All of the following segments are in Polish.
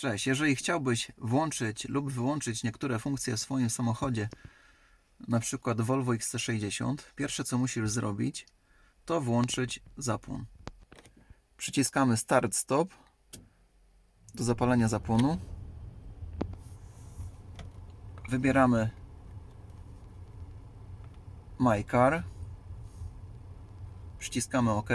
Cześć, jeżeli chciałbyś włączyć lub wyłączyć niektóre funkcje w swoim samochodzie, na przykład Volvo XC60, pierwsze co musisz zrobić, to włączyć zapłon. Przyciskamy Start Stop do zapalenia zapłonu. Wybieramy My Car. Przyciskamy OK.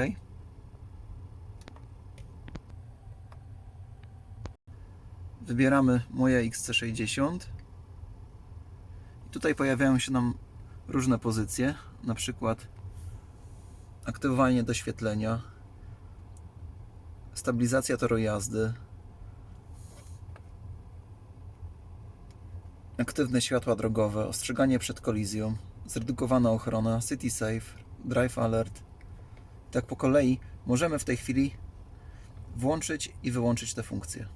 Wybieramy moje XC60. I tutaj pojawiają się nam różne pozycje, na przykład aktywowanie doświetlenia, stabilizacja toru jazdy, aktywne światła drogowe, ostrzeganie przed kolizją, zredukowana ochrona, City Safe, Drive Alert. Tak po kolei możemy w tej chwili włączyć i wyłączyć te funkcje.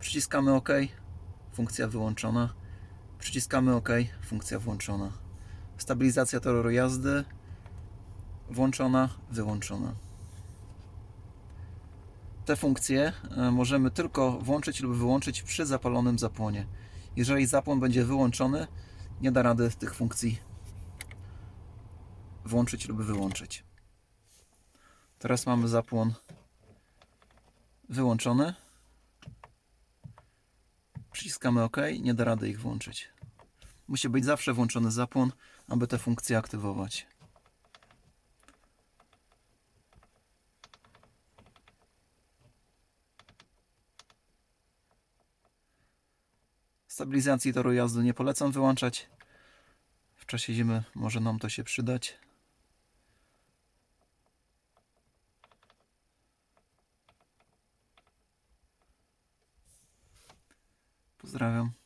Przyciskamy OK, funkcja wyłączona. Przyciskamy OK, funkcja włączona. Stabilizacja toru jazdy włączona, wyłączona. Te funkcje e, możemy tylko włączyć lub wyłączyć przy zapalonym zapłonie. Jeżeli zapłon będzie wyłączony, nie da rady tych funkcji włączyć lub wyłączyć. Teraz mamy zapłon wyłączony. Przyciskamy OK, nie da rady ich włączyć. Musi być zawsze włączony zapłon, aby te funkcje aktywować. Stabilizacji toru jazdy nie polecam wyłączać. W czasie zimy może nam to się przydać. Pozdrawiam.